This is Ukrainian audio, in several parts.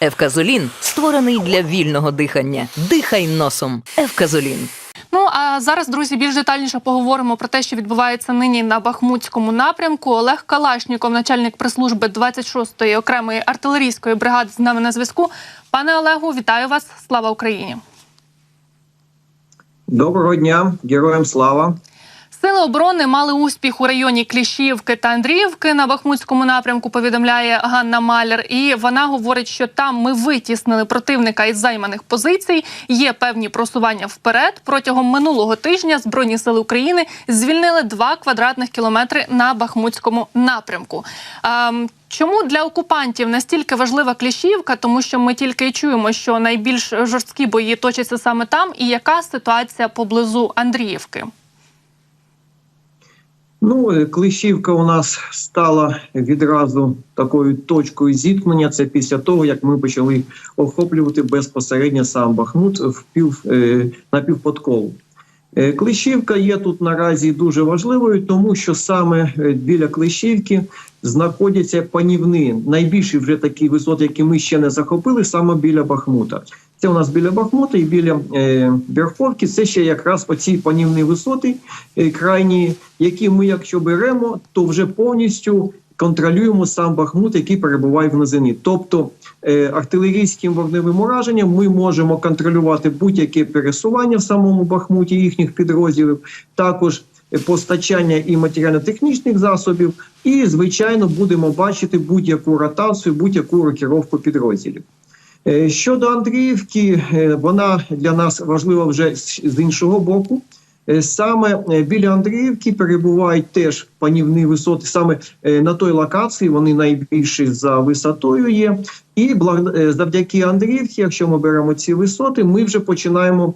Евказолін створений для вільного дихання. Дихай носом. Евказолін. Ну а зараз, друзі, більш детальніше поговоримо про те, що відбувається нині на Бахмутському напрямку. Олег Калашніков, начальник прес-служби 26-ї окремої артилерійської бригади, з нами на зв'язку. Пане Олегу, вітаю вас! Слава Україні! Доброго дня, героям слава. Сили оборони мали успіх у районі Кліщівки та Андріївки на Бахмутському напрямку. Повідомляє Ганна Маляр. І вона говорить, що там ми витіснили противника із займаних позицій. Є певні просування вперед. Протягом минулого тижня збройні сили України звільнили 2 квадратних кілометри на Бахмутському напрямку. Ем, Чому для окупантів настільки важлива Кліщівка? Тому що ми тільки й чуємо, що найбільш жорсткі бої точаться саме там. І яка ситуація поблизу Андріївки? Ну, Клишівка у нас стала відразу такою точкою зіткнення. Це після того, як ми почали охоплювати безпосередньо сам Бахмут в пів, е, на півподкову. Е, Клещівка є тут наразі дуже важливою, тому що саме е, біля Клещівки знаходяться панівни. Найбільші вже такі висоти, які ми ще не захопили, саме біля Бахмута. Це у нас біля Бахмута і біля е, Верховки. Це ще якраз оці панівні висоти е, крайні, які ми, якщо беремо, то вже повністю контролюємо сам Бахмут, який перебуває в низині. Тобто артилерійським вогневим ураженням ми можемо контролювати будь-яке пересування в самому Бахмуті їхніх підрозділів, також е, постачання і матеріально-технічних засобів, і звичайно будемо бачити будь-яку ротацію, будь-яку рокіровку підрозділів. Е, Щодо Андріївки, е, вона для нас важлива вже з іншого боку. Е, Саме е, біля Андріївки перебувають теж панівні висоти. Саме е, на той локації вони найбільші за висотою є. І завдяки Андріївці, якщо ми беремо ці висоти, ми вже починаємо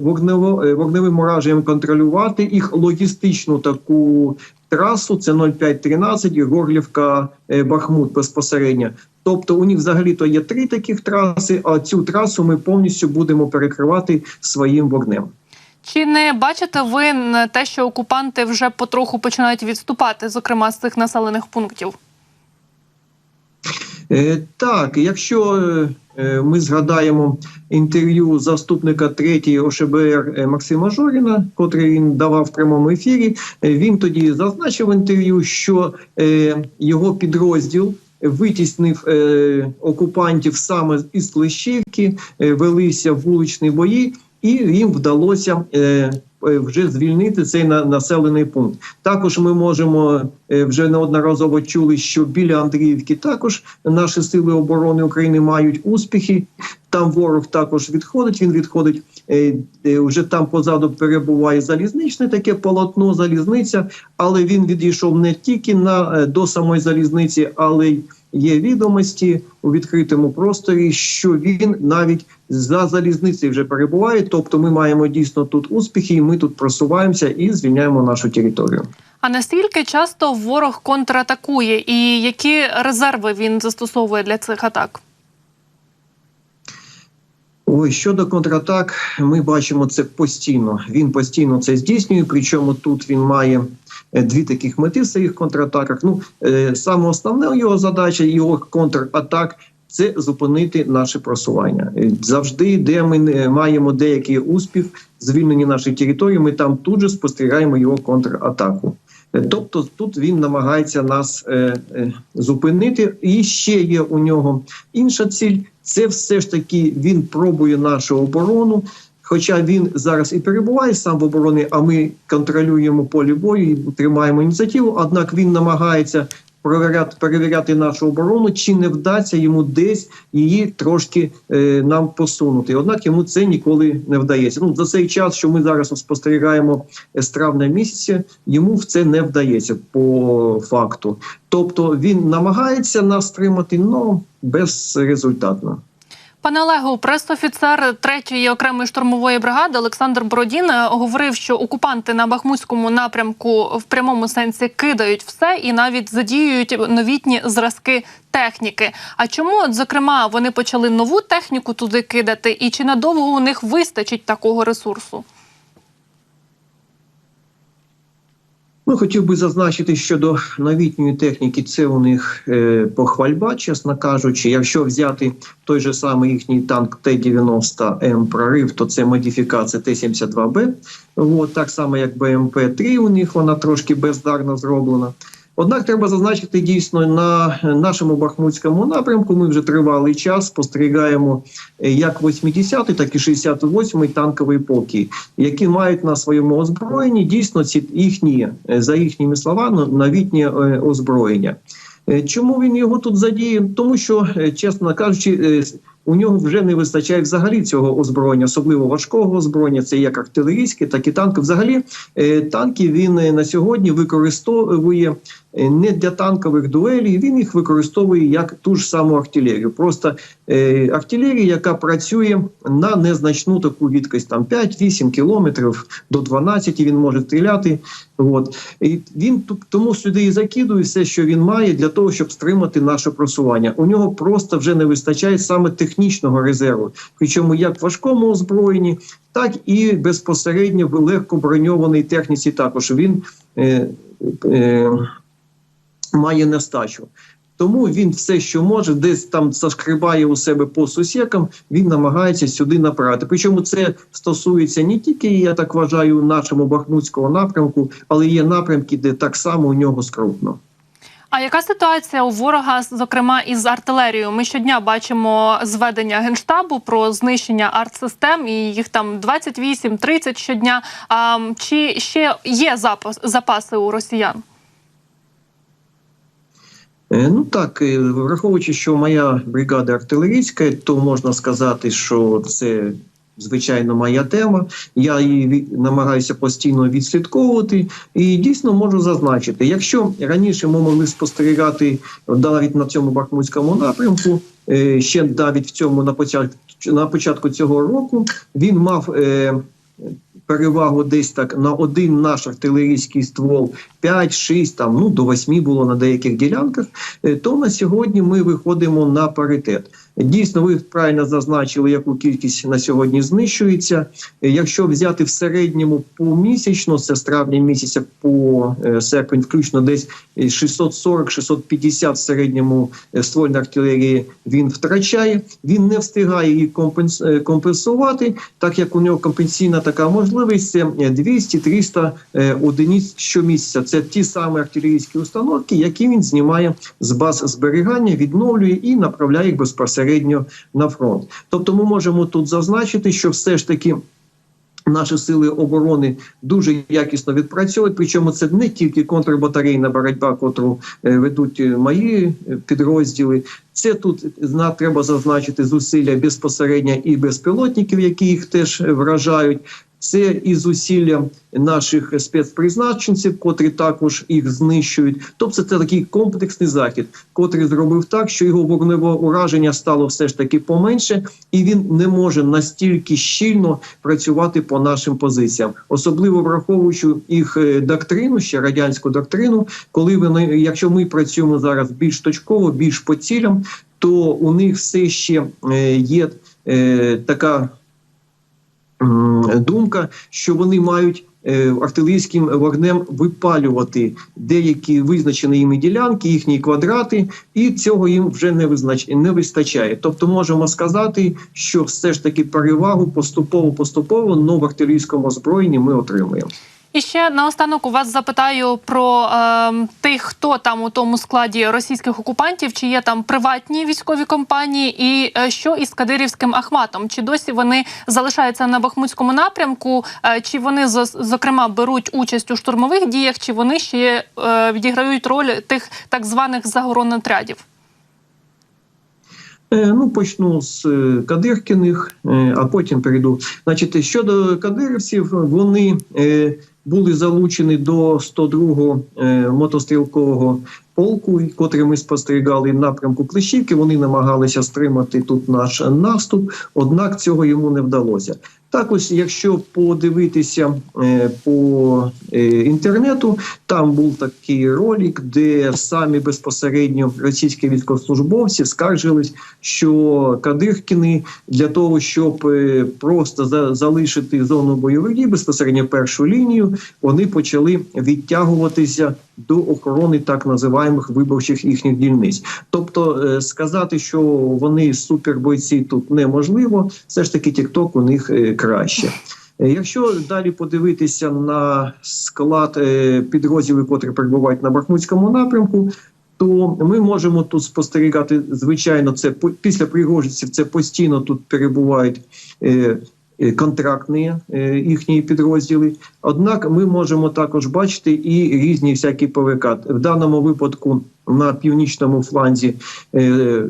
вогнево, вогневим ураженням контролювати їх логістичну таку трасу. Це 0513 і Горлівка Бахмут безпосередньо. Тобто у них взагалі-то є три таких траси, а цю трасу ми повністю будемо перекривати своїм вогнем. Чи не бачите ви те, що окупанти вже потроху починають відступати, зокрема з цих населених пунктів? Е, Так, якщо е, е, ми згадаємо інтерв'ю заступника 3-ї ОШБР Максима Жоріна, котрий він давав в прямому ефірі, він тоді зазначив інтерв'ю, що його підрозділ. Витіснив е, окупантів саме із Клещівки, е, велися вуличні бої, і їм вдалося е, е, вже звільнити цей на, населений пункт. Також ми можемо е, вже неодноразово чули, що біля Андріївки також наші сили оборони України мають успіхи. Там ворог також відходить. Він відходить вже там позаду перебуває залізничне таке полотно, залізниця, але він відійшов не тільки на до самої залізниці, але й є відомості у відкритому просторі, що він навіть за залізницею вже перебуває. Тобто, ми маємо дійсно тут успіхи, і ми тут просуваємося і звільняємо нашу територію. А наскільки часто ворог контратакує, і які резерви він застосовує для цих атак? Ой, щодо контратак, ми бачимо це постійно. Він постійно це здійснює. Причому тут він має дві таких мети в своїх контратаках. Ну е, саме основна його задача, його контратак. Це зупинити наше просування Е, завжди, де ми маємо деякий успіх, звільнені нашої території. Ми там тут же спостерігаємо його контратаку. Е, Тобто тут він намагається нас е, е, зупинити, і ще є у нього інша ціль. Це все ж таки він пробує нашу оборону. Хоча він зараз і перебуває сам в обороні, а ми контролюємо полі бою і тримаємо ініціативу. Однак він намагається перевіряти, перевіряти нашу оборону, чи не вдасться йому десь її трошки е, нам посунути. Однак йому це ніколи не вдається. Ну за цей час, що ми зараз спостерігаємо е, з травня місяця, йому в це не вдається по факту. Тобто він намагається нас стримати, але безрезультатно. Пане Олегу, пресофіцер 3-ї окремої штурмової бригади Олександр Бородін е, говорив, що окупанти на Бахмутському напрямку в прямому сенсі кидають все і навіть задіюють новітні зразки техніки. А чому, от, зокрема, вони почали нову техніку туди кидати, і чи надовго у них вистачить такого ресурсу? Ну, хотів би зазначити щодо новітньої техніки, це у них е, похвальба, чесно кажучи. Якщо взяти той же самий їхній танк Т-90М прорив, то це модифікація Т-72Б. От, так само, як БМП-3 у них вона трошки бездарно зроблена. Однак треба зазначити дійсно на нашому бахмутському напрямку. Ми вже тривалий час спостерігаємо е, як 80-й, так і 68-й танковий полки, які мають на своєму озброєнні дійсно ці їхні, е, за їхніми словами, новітнє е, озброєння. Чому він його тут задіє? Тому що, чесно кажучи, у нього вже не вистачає взагалі цього озброєння, особливо важкого озброєння. Це як артилерійське, так і танки. Взагалі, танки він на сьогодні використовує не для танкових дуелей. Він їх використовує як ту ж саму артилерію. Просто е, артилерія, яка працює на незначну таку відкість, там 5-8 кілометрів до 12 він може стріляти. От і він тому сюди і закидує все, що він має, для того, щоб стримати наше просування. У нього просто вже не вистачає саме технічного резерву, причому як важкому озброєнні, так і безпосередньо в легкоброньованій техніці. Також він е, е, має нестачу. Тому він все, що може, десь там зашкрибає у себе по сусікам, він намагається сюди направити. Причому це стосується не тільки, я так вважаю, нашому бахмутського напрямку, але є напрямки, де так само у нього скрутно. А яка ситуація у ворога, зокрема із артилерією? Ми щодня бачимо зведення генштабу про знищення артсистем, і їх там 28-30 щодня. А чи ще є запас запаси у росіян? Е, Ну так, е, враховуючи, що моя бригада артилерійська, то можна сказати, що це звичайно моя тема. Я її намагаюся постійно відслідковувати, і дійсно можу зазначити, якщо раніше ми могли спостерігати навіть на цьому бахмутському напрямку, е, ще навіть в цьому на початку на початку цього року він мав. Перевагу десь так на один наш артилерійський ствол 5-6, там ну до 8 було на деяких ділянках. е, То на сьогодні ми виходимо на паритет. Дійсно, ви правильно зазначили, яку кількість на сьогодні знищується. Е, Якщо взяти в середньому помісячно, це з травня місяця по е, серпень, включно десь е, 640-650 в середньому ствольної артилерії він втрачає. Він не встигає її компенсувати, так як у нього компенсаційна така можливість це е, 200-300 е, одиниць щомісяця. Це ті самі артилерійські установки, які він знімає з баз зберігання, відновлює і направляє їх безпосередньо на фронт. Тобто, ми можемо тут зазначити, що все ж таки. Наші сили оборони дуже якісно відпрацьовують. Причому це не тільки контрбатарейна боротьба, котру е, ведуть мої підрозділи. Це тут треба зазначити зусилля безпосередньо і безпілотників, які їх теж вражають. Це і зусилля наших спецпризначенців, котрі також їх знищують. Тобто це такий комплексний захід, котрий зробив так, що його вогневе ураження стало все ж таки поменше, і він не може настільки щільно працювати по нашим позиціям, особливо враховуючи їх е, доктрину, ще радянську доктрину, коли вони, якщо ми працюємо зараз більш точково, більш по цілям, то у них все ще е, є е, така думка, що вони мають е, артилерійським вогнем випалювати деякі визначені їми ділянки, їхні квадрати, і цього їм вже не визнач... не вистачає. Тобто, можемо сказати, що все ж таки перевагу поступово поступово но в артилерійському озброєнні ми отримуємо. І ще наостанок у вас запитаю про е, тих, хто там у тому складі російських окупантів, чи є там приватні військові компанії, і е, що із Кадирівським Ахматом? Чи досі вони залишаються на Бахмутському напрямку? Е, чи вони зо- зокрема беруть участь у штурмових діях, чи вони ще е, відіграють роль тих так званих загоронотрядів? Е, Ну, почну з е, Кадиркіних, е, а потім перейду. Значить, щодо кадирівців, вони були залучені до 102-го е, мотострілкового полку, котрий ми спостерігали в напрямку Клещівки. Вони намагалися стримати тут наш наступ, однак цього йому не вдалося. Так ось, якщо подивитися е, по е, інтернету, там був такий ролик, де самі безпосередньо російські військовослужбовці скаржились, що Кадиркіни для того, щоб е, просто за, залишити зону бойових дій, безпосередньо першу лінію, вони почали відтягуватися до охорони так називаємих виборчих їхніх дільниць. Тобто е, сказати, що вони супербойці тут неможливо, все ж таки TikTok у них е, краще. Е, Якщо далі подивитися на склад е, підрозділів, котрі перебувають на Бахмутському напрямку, то ми можемо тут спостерігати, звичайно, це після пригожиців це постійно тут перебувають. Е, Контрактні е, їхні підрозділи. Однак ми можемо також бачити і різні всякі ПВК. В даному випадку на північному фланзі е,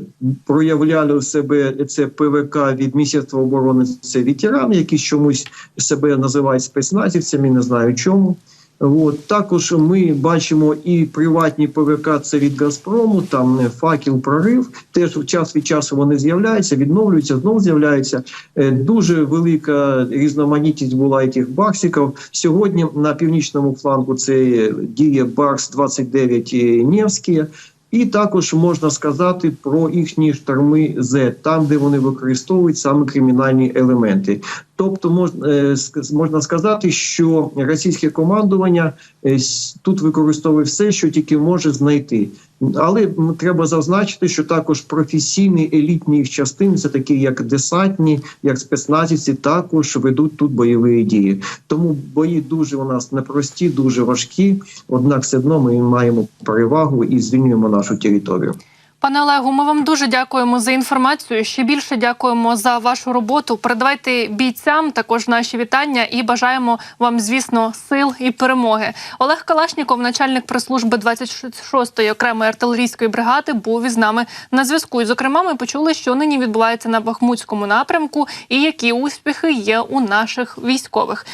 проявляли у себе це ПВК від Міністерства оборони. Це ветерани, які чомусь себе називають спецназівцями, не знаю чому. От також ми бачимо і приватні ПВК це від Газпрому. Там е, факел прорив. Теж в час від часу вони з'являються, відновлюються, знов з'являються. Е, Дуже велика різноманітність була цих барсиків. Сьогодні на північному флангу це діє Барс 29 Невські. І також можна сказати про їхні шторми З, там, де вони використовують саме кримінальні елементи. Тобто можна, е, можна сказати, що російське командування е, тут використовує все, що тільки може знайти. Але треба зазначити, що також професійні елітні частини, це такі як десантні, як спецназівці, також ведуть тут бойові дії. Тому бої дуже у нас непрості, дуже важкі. Однак, все одно ми маємо перевагу і звільнюємо нашу територію. Пане Олегу, ми вам дуже дякуємо за інформацію. Ще більше дякуємо за вашу роботу. Передавайте бійцям також наші вітання і бажаємо вам, звісно, сил і перемоги. Олег Калашніков, начальник прес-служби 26-ї окремої артилерійської бригади, був із нами на зв'язку. І, зокрема, ми почули, що нині відбувається на Бахмутському напрямку і які успіхи є у наших військових.